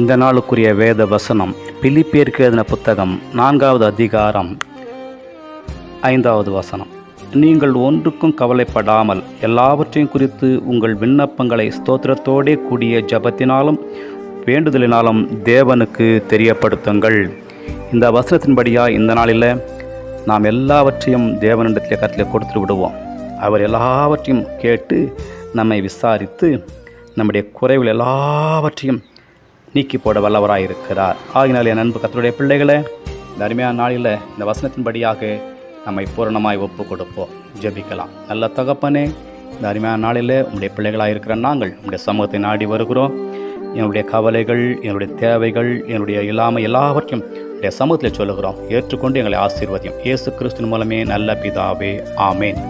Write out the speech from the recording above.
இந்த நாளுக்குரிய வேத வசனம் பிலிப்பியருக்கு எழுதின புத்தகம் நான்காவது அதிகாரம் ஐந்தாவது வசனம். நீங்கள் ஒன்றுக்கும் கவலைப்படாமல் எல்லாவற்றையும் குறித்து உங்கள் விண்ணப்பங்களை ஸ்தோத்திரத்தோடே கூடிய ஜபத்தினாலும் வேண்டுதலினாலும் தேவனுக்கு தெரியப்படுத்துங்கள். இந்த வசனத்தின்படியாக இந்த நாளில் நாம் எல்லாவற்றையும் தேவனிடத்தில் கருத்தில் கொடுத்து விடுவோம் அவர் எல்லாவற்றையும் கேட்டு நம்மை விசாரித்து நம்முடைய குறைவுகள் எல்லாவற்றையும் நீக்கி போட வல்லவராக இருக்கிறார். ஆகினால் என் அன்பு கத்தருடைய பிள்ளைகளை இந்த அருமையான நாளில் இந்த வசனத்தின்படியாக நம்மை பூரணமாய் ஒப்பு கொடுப்போம் ஜெபிக்கலாம். நல்ல தகப்பனே இந்த அருமையான நாளில் உங்களுடைய பிள்ளைகளாக இருக்கிற நாங்கள் உங்களுடைய சமூகத்தை நாடி வருகிறோம். என்னுடைய கவலைகள் என்னுடைய தேவைகள் என்னுடைய இல்லாமை எல்லாவற்றையும் உடைய சமூகத்தில் சொல்லுகிறோம். ஏற்றுக்கொண்டு எங்களை ஆசீர்வதியும். இயேசு கிறிஸ்துவின் மூலமே நல்ல பிதாவே. ஆமேன்.